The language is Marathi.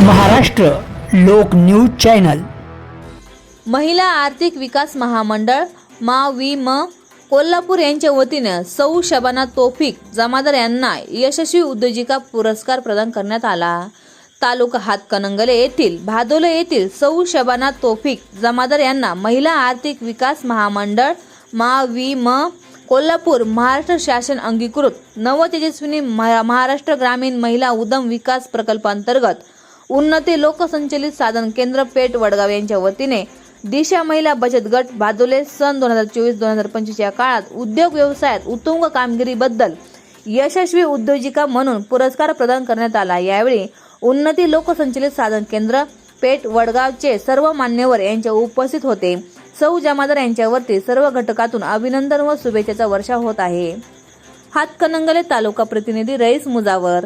महाराष्ट्र लोक न्यूज चॅनल. महिला आर्थिक विकास महामंडळ मा वी म कोल्हापूर यांच्या वतीनं सौ शबाना तोफिक जमादार यांना यशस्वी उद्योजिका पुरस्कार प्रदान करण्यात आला. तालुका हातकणंगले येथील भादोले येथील सौ शबाना तोफिक जमादार यांना महिला आर्थिक विकास महामंडळ मा वी म कोल्हापूर महाराष्ट्र शासन अंगीकृत नवतेजस्विनी महाराष्ट्र ग्रामीण महिला उद्यम विकास प्रकल्पांतर्गत उन्नती लोकसंचलित साधन केंद्र पेठ वडगाव यांच्या वतीने दिशा महिला बचत गट भादोले सन दोन हजार चोवीस दोन हजार पंचवीस या काळात उद्योग व्यवसायात उत्तुंग कामगिरीबद्दल यशस्वी उद्योजिका म्हणून पुरस्कार प्रदान करण्यात आला. यावेळी उन्नती लोकसंचलित साधन केंद्र पेठ वडगावचे सर्व मान्यवर यांच्या उपस्थित होते. सौ जमादार यांच्यावरती सर्व घटकातून अभिनंदन व शुभेच्छाचा वर्षा होत आहे. हातकणंगले तालुका प्रतिनिधी रईस मुजावर